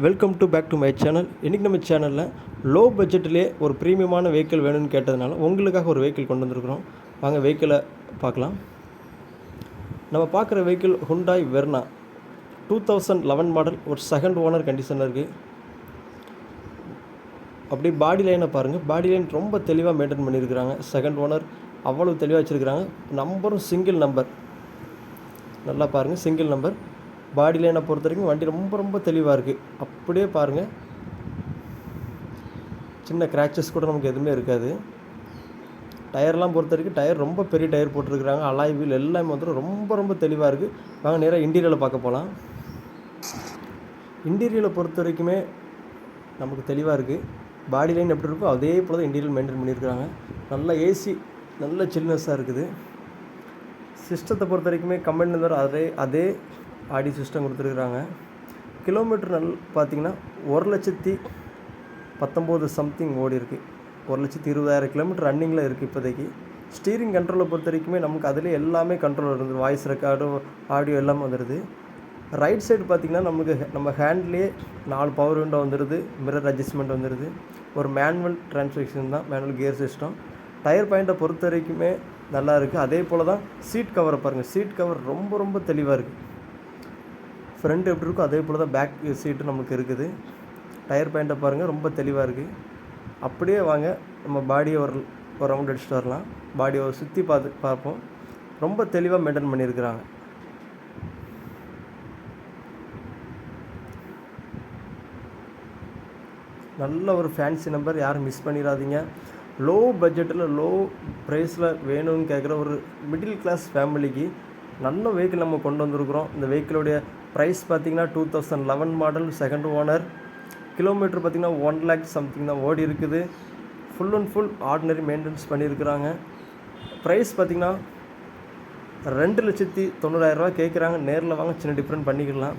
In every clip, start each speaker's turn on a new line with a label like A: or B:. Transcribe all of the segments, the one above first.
A: Welcome to back to my channel இன்றைக்கி நம்ம சேனலில் லோ பட்ஜெட்டிலே ஒரு ப்ரீமியமான வெஹிக்கிள் வேணும்னு கேட்டதுனால உங்களுக்காக ஒரு வெஹிக்கிள் கொண்டு வந்திருக்கிறோம். வாங்க வெஹிக்கிளை பார்க்கலாம். நம்ம பார்க்குற vehicle Hyundai Verna two thousand eleven model ஒரு செகண்ட் ஓனர் கண்டிஷனில் இருக்குது அப்படியே பாடி லைனை பாருங்கள் பாடி லைன் ரொம்ப தெளிவாக மெயின்டைன் பண்ணியிருக்கிறாங்க. செகண்ட் ஓனர் அவ்வளோ தெளிவாக வச்சுருக்கிறாங்க. நம்பரும் சிங்கிள் நம்பர் நல்லா பாருங்கள் சிங்கிள் நம்பர் பாடி லைனை பொறுத்த வரைக்கும் வண்டி ரொம்ப ரொம்ப தெளிவாக இருக்குது அப்படியே பாருங்கள் சின்ன கிராச்சஸ் கூட நமக்கு எதுவுமே இருக்காது. டயர்லாம் பொறுத்த வரைக்கும் டயர் ரொம்ப பெரிய டயர் போட்டிருக்கிறாங்க. அலாய் வீல் எல்லாமே வந்து ரொம்ப ரொம்ப தெளிவாக இருக்குது வாங்க நேராக இன்டீரியரில் பார்க்க போகலாம் இன்டீரியரை பொறுத்த வரைக்குமே நமக்கு தெளிவாக இருக்குது பாடி லைன் எப்படி இருக்கோ அதே போல் தான் இன்டீரியல் மெயின்டைன் பண்ணியிருக்கிறாங்க. நல்ல ஏசி நல்ல சில்னஸ்ஸாக இருக்குது. சிஸ்டத்தை பொறுத்த வரைக்குமே கம்பெனிலேருந்து அதே அதே ஆடி சிஸ்டம் கொடுத்துருக்குறாங்க. கிலோமீட்டர் நல் பார்த்தீங்கன்னா ஒரு லட்சத்தி பத்தொம்போது சம்திங் ஓடி இருக்குது ஒரு லட்சத்தி இருபதாயிரம் கிலோமீட்டர் ரன்னிங்கில் இருக்குது இப்போதைக்கு. ஸ்டீரிங் கண்ட்ரோலை பொறுத்த வரைக்குமே நமக்கு அதிலே எல்லாமே கண்ட்ரோல் இருந்தது வாய்ஸ் ரெக்கார்டும் ஆடியோ எல்லாமே வந்துடுது ரைட் சைடு பார்த்திங்கன்னா நமக்கு நம்ம ஹேண்ட்லேயே நாலு பவர் விண்டோ வந்துடுது மிரர் அட்ஜஸ்ட்மெண்ட் வந்துடுது ஒரு மேனுவல் டிரான்ஸ்மிஷன் தான் மேனுவல் கியர் சிஸ்டம் டயர் பாயிண்ட்டை பொறுத்த வரைக்குமே நல்லா இருக்குது அதே போல் தான் சீட் கவரை பாருங்கள் சீட் கவர் ரொம்ப ரொம்ப தெளிவாக இருக்குது ஃப்ரண்ட் எப்படி இருக்கோ அதே போல் தான் பேக் சீட்டு நமக்கு இருக்குது. டயர் பாயிண்ட்டை பாருங்கள் ரொம்ப தெளிவாக இருக்குது அப்படியே வாங்க நம்ம பாடியை ஒரு ஒரு ரவுண்ட் அடிச்சுட்டு வரலாம். பாடியை சுற்றி பார்த்து பார்ப்போம். ரொம்ப தெளிவாக மெயின்டைன் பண்ணியிருக்கிறாங்க. நல்ல ஒரு ஃபேன்சி நம்பர் யாரும் மிஸ் பண்ணிடாதீங்க. லோ பட்ஜெட்டில் லோ ப்ரைஸில் வேணும்னு கேட்குற ஒரு மிடில் கிளாஸ் ஃபேமிலிக்கு நல்ல வெஹிக்கிள் நம்ம கொண்டு வந்திருக்கிறோம். இந்த வெஹிக்கிளுடைய ப்ரைஸ் பார்த்திங்கன்னா two thousand eleven model second owner kilometre பார்த்திங்கன்னா ஒன் லேக் சம்திங் தான் ஓடி இருக்குது. Full and full ordinary maintenance பண்ணியிருக்கிறாங்க. ப்ரைஸ் பார்த்திங்கன்னா ரெண்டு லட்சத்தி தொண்ணூறாயிரரூவா கேட்குறாங்க. நேரில் வாங்க சின்ன டிஃப்ரெண்ட் பண்ணிக்கலாம்.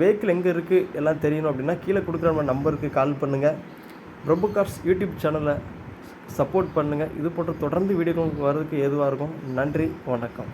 A: வெஹிக்கிள் எங்கே இருக்குது எல்லாம் தெரியணும் அப்படின்னா கீழே கொடுக்குற நம்ம நம்பருக்கு கால் பண்ணுங்கள் பிரபு கார்ஸ் யூடியூப் சேனலை சப்போர்ட் பண்ணுங்கள் இது போன்ற தொடர்ந்து வீடியோ உங்களுக்கு வர்றதுக்கு ஏதுவாக இருக்கும். நன்றி வணக்கம்.